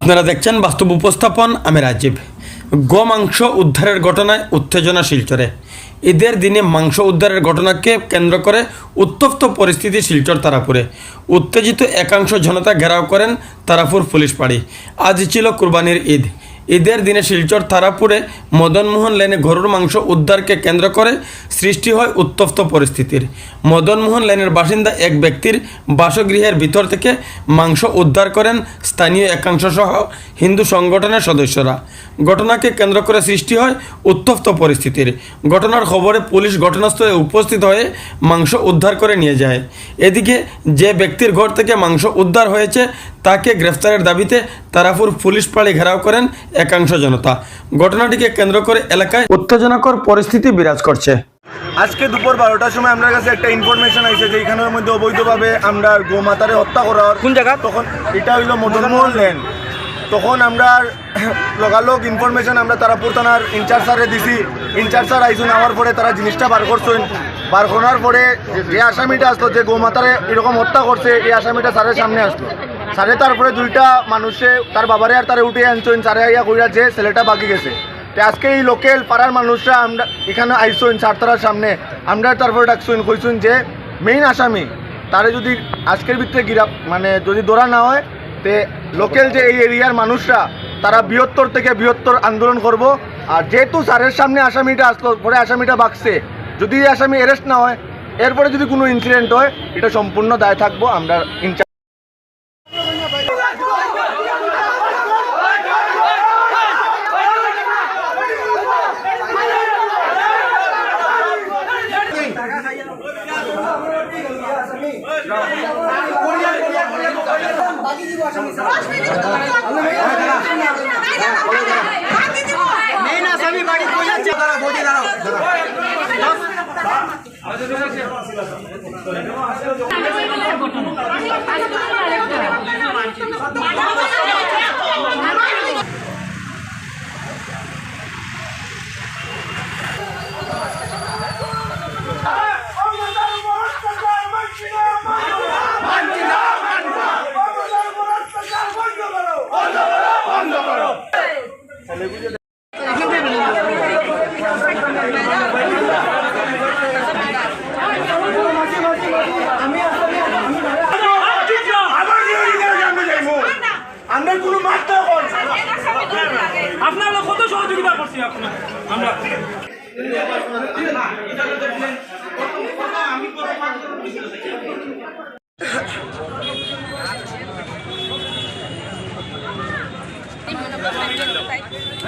আপনারা দেখছেন বাস্তব উপস্থাপন আমি রাজীব। গোমাংস উদ্ধারের ঘটনায় উত্তেজনা শিলচরে ঈদের দিনে মাংস উদ্ধারের ঘটনাকে কেন্দ্র করে উত্তপ্ত পরিস্থিতি শিলচর তারাপুরে। উত্তেজিত একাংশ জনতা ঘেরাও করেন তারাপুর পুলিশ পাড়ি। আজ ছিল কুরবানির ঈদ। ঈদের দিনে শিলচর, তারাপুরে মদনমোহন লেনে গরুর মাংস উদ্ধারকে কেন্দ্র করে সৃষ্টি হয় উত্তপ্ত পরিস্থিতির। মদনমোহন লেনের বাসিন্দা এক ব্যক্তির বাসগৃহের ভিতর থেকে মাংস উদ্ধার করেন স্থানীয় একাংশ সহ হিন্দু সংগঠনের সদস্যরা। ঘটনাকে কেন্দ্র করে সৃষ্টি হয় উত্তপ্ত পরিস্থিতির। ঘটনার খবরে পুলিশ ঘটনাস্থলে উপস্থিত হয়ে মাংস উদ্ধার করে নিয়ে যায়। এদিকে যে ব্যক্তির ঘর থেকে মাংস উদ্ধার হয়েছে তাকে গ্রেফতারের দাবিতে তারাপুর পুলিশ পাড়ি ঘেরাও করেন একাংশ জনতা। ঘটনাটিকে কেন্দ্র করে এলাকায় উত্তেজনাকর পরিস্থিতি বিরাজ করছে। আজকে দুপুর বারোটার সময় আমার কাছে একটা ইনফরমেশন আইছে যে এখানের মধ্যে অবৈধভাবে আমরা গোমাতারে হত্যা করার কোন জায়গা? তখন এটা হইল মদনমোহন লেন। তখন আমরা লগালগ ইনফরমেশন আমরা তারাপুর থানার ইনচার্জ স্যারে দিছি। ইনচার্জ স্যার আইসুন আমার পরে তারা জিনিসটা বার করছেন। বার করার পরে যে আসামিটা আসলো যে গোমাতারে এরকম হত্যা করছে এই আসামিটা স্যারের সামনে আসলো। স্যারে তারপরে দুইটা মানুষে তার বাবারে আর তারে উঠে আনছেন স্যারে আইয়া কইরা যে ছেলেটা বাকি গেছে। তো আজকে এই লোকেল পাড়ার মানুষরা আমরা, এখানে আইসুন চারতারার সামনে। আমরা তারপরে ডাকছুন কইছুন যে মেইন আসামি, তারে যদি আজকের ভিতরে গিরা মানে যদি ধরা না হয়, তে লোকেল যে এই এরিয়ার মানুষরা, তারা বৃহত্তর থেকে বৃহত্তর আন্দোলন করব। আর যেহেতু স্যারের সামনে আসামিটা আসলো, পরে আসামিটা বাকছে, যদি এই আসামি অ্যারেস্ট না হয়, এরপরে যদি কোনো ইনসিডেন্ট হয়, এটা সম্পূর্ণ দায় থাকব, আমরা ইনচার্জ মেইন আসামি বাড়ি কই যাচ্ছে দাঁড়াও বৌদি কোনো আপনারা কত সহযোগিতা করছি আপনার আমরা পনেরো মিনিটের ভিতরে তুলিয়ে দিলাম।